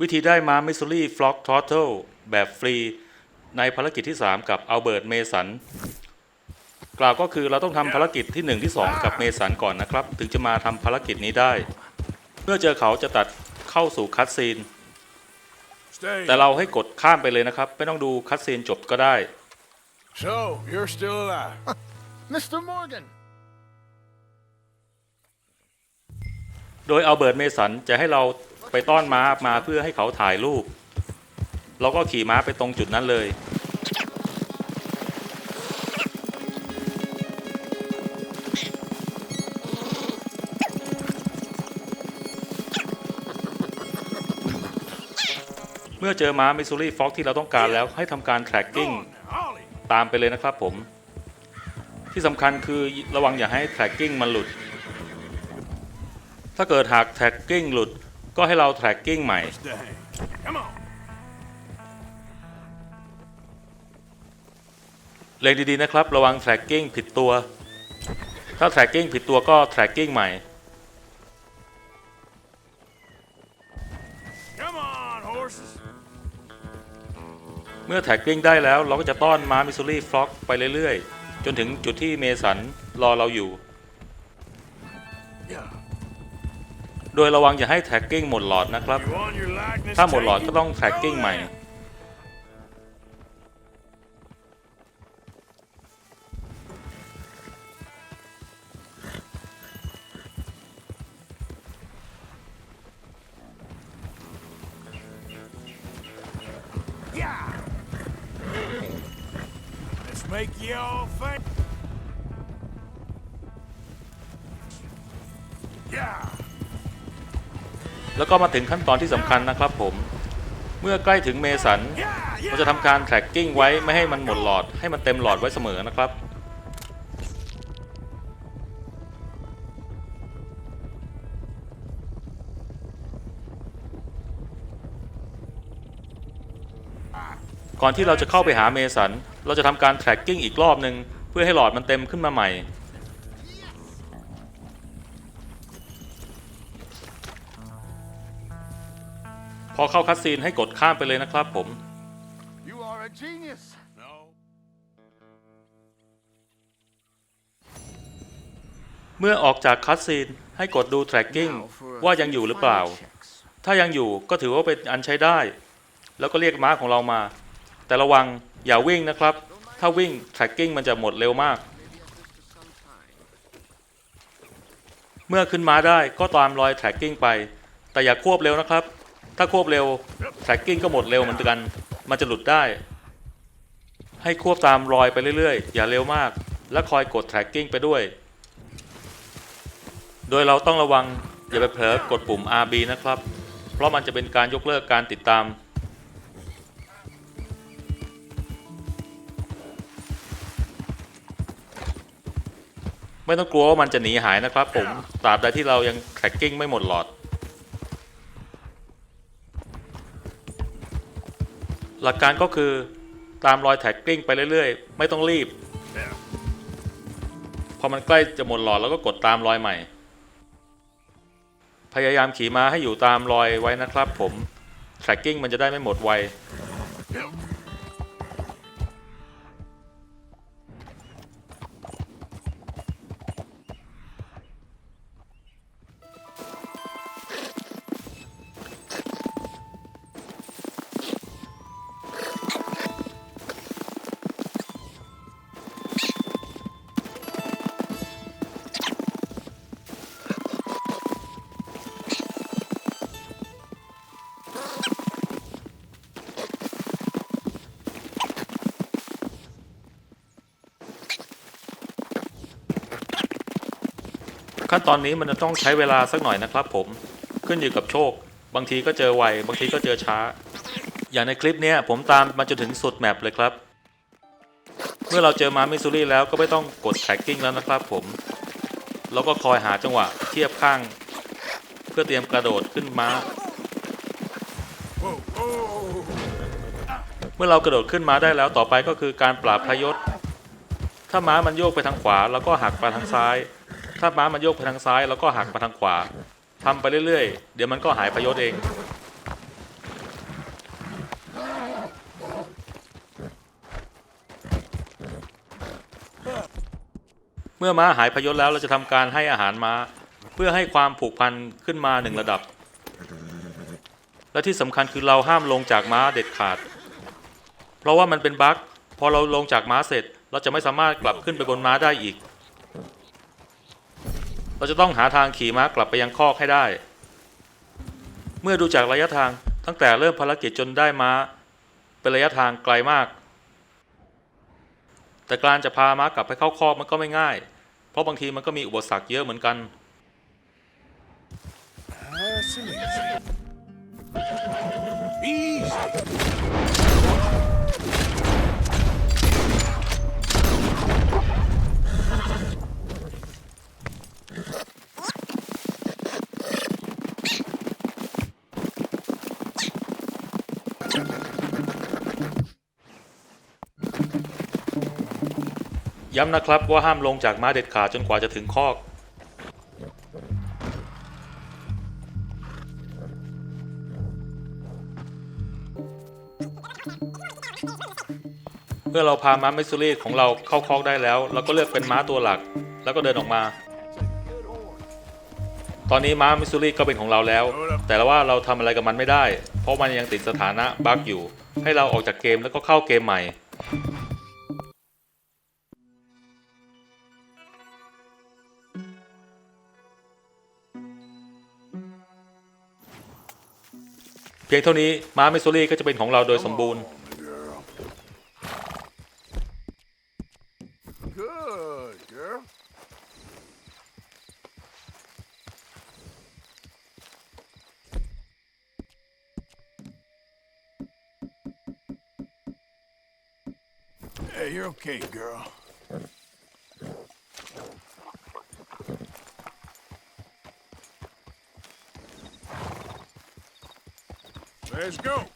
วิธีได้ม้า Missouri Flock Turtle แบบฟรีในภารกิจที่ 3 กับอัลเบิร์ตเมสันกล่าวก็คือเราต้องทำภารกิจที่ 1 ที่ 2 กับเมสันก่อนนะครับ ถึงจะมาทำภารกิจนี้ได้ เมื่อเจอเขาจะตัดเข้าสู่คัตซีน Stay. แต่เราให้กดข้ามไปเลยนะครับ ไม่ต้องดูคัตซีนจบก็ได้ So, you're still alive. Mr. Morgan! โดยอัลเบิร์ตเมสันจะให้เรา ไปต้อนม้ามาเพื่อให้เขาถ่ายรูป เราก็ขี่ม้าไปตรงจุดนั้นเลย เมื่อเจอม้ามิสซูรี่ฟ็อกที่เราต้องการแล้วให้ทำการ tracking Go on now, Ollie. ตามไปเลยนะครับผม ที่สำคัญคือระวังอย่าให้ tracking มันหลุด ถ้าเกิดหาก tracking หลุด ก็ให้เรา tracking ใหม่ Stay. Come on. เล็งดี ๆ นะครับ ระวัง tracking ผิดตัว ถ้า tracking ผิดตัวก็ tracking ใหม่ Come on, เมื่อ tracking ได้แล้วเราก็จะต้อนม้ามิสซูรีฟล็อกไปเรื่อย ๆ จนถึงจุดที่เมสันรอเราอยู่ Yeah. โดยระวังอย่าให้แท็กกิ้งหมดหลอดนะครับ ถ้าหมดหลอดก็ต้องแท็กกิ้งใหม่ Yeah. แล้วก็มาถึงขั้นตอนที่สำคัญนะครับผม เมื่อใกล้ถึงเมสันเราจะทำการ tracking ไว้ไม่ให้มันหมดหลอด ให้มันเต็มหลอดไว้เสมอนะครับ ก่อนที่เราจะเข้าไปหาเมสัน เราจะทำการ tracking อีกรอบหนึ่งเพื่อให้หลอดมันเต็มขึ้นมาใหม่ พอเข้าคัดซีนให้กดข้ามไปเลยนะครับผม You are a genius! No. เมื่อออกจากคัดซีนให้กดดู tracking Now for a ว่า few ยังอยู่หรือเปล่า final checks. ถ้ายังอยู่ก็ถือว่าเป็นอันใช้ได้ แล้วก็เรียกม้าของเรามา แต่ระวังอย่าวิ่งนะครับ ถ้าวิ่ง tracking มันจะหมดเร็วมาก เมื่อขึ้นม้าได้ก็ตามรอย tracking ไป แต่อย่าควบเร็วนะครับ ถ้าควบเร็ว tracking ก็หมดเร็วเหมือนกัน มันจะหลุดได้ ให้ควบตามรอยไปเรื่อยๆ อย่าเร็วมาก และคอยกด tracking ไปด้วย โดยเราต้องระวังอย่าไปเผลอกดปุ่ม RB นะครับ เพราะมันจะเป็นการยกเลิกการติดตาม ไม่ต้องกลัวว่ามันจะหนีหายนะครับผม ตราบใดที่เรายัง tracking ไม่หมดหลอด หลักการก็คือตามรอย tracking ไปเรื่อยๆ ไม่ต้องรีบ Yeah. พอมันใกล้จะหมดหลอดแล้วก็กดตามรอยใหม่ พยายามขี่ม้าให้อยู่ตามรอยไว้นะครับผม tracking มันจะได้ไม่หมดไว ขั้นตอนนี้มันจะต้องใช้เวลาสักหน่อยนะครับผมขึ้นอยู่กับโชค บางทีก็เจอไวบางทีก็เจอช้า อย่างในคลิปเนี้ยผมตามมาจนถึงสุดแมปเลยครับ เมื่อเราเจอมามิสซูรี่แล้วก็ไม่ต้องกด tracking แล้วนะครับผม แล้วก็คอยหาจังหวะเทียบข้าง เพื่อเตรียมกระโดดขึ้นม้า oh, oh. เมื่อเรากระโดดขึ้นม้าได้แล้วต่อไปก็คือการปราบพยศถ้าม้ามันโยกไปทางขวาเราก็หักไปทางซ้าย ถ้าม้ามันโยกไปทางซ้ายแล้วก็หักมาทางขวาทำไปเรื่อยๆ เดี๋ยวมันก็หายพยศเอง เมื่อม้าหายพยศแล้วเราจะทำการให้อาหารม้า เพื่อให้ความผูกพันขึ้นมาหนึ่งระดับ และที่สำคัญคือเราห้ามลงจากม้าเด็ดขาด เพราะว่ามันเป็นบั๊กพอเราลงจากม้าเสร็จ เราจะไม่สามารถกลับขึ้นไปบนม้าได้อีก เราจะต้องหาทางขี่ม้ากลับไปยังคอกให้ได้ เมื่อดูจากระยะทางตั้งแต่เริ่มภารกิจจนได้ม้า เป็นระยะทางไกลมาก แต่การจะพาม้ากลับไปเข้าคอกมันก็ไม่ง่าย เพราะบางทีมันก็มีอุปสรรคเยอะเหมือนกัน ย้ำนะครับว่าห้ามลงจากม้าเด็ดขาดจนกว่าจะถึงคอก เมื่อเราพาม้ามิสซูรีของเราเข้าคอกได้แล้ว เราก็เลือกเป็นม้าตัวหลัก แล้วก็เดินออกมา ตอนนี้ม้ามิสซูรีก็เป็นของเราแล้ว แต่ว่าเราทำอะไรกับมันไม่ได้ เพราะมันยังติดสถานะบั๊กอยู่ ให้เราออกจากเกมแล้วก็เข้าเกมใหม่ เพียงเท่านี้ม้าเมสซูรี่ก็จะเป็นของเราโดยสมบูรณ์ Good girl. Hey, you're okay, girl. Let's go.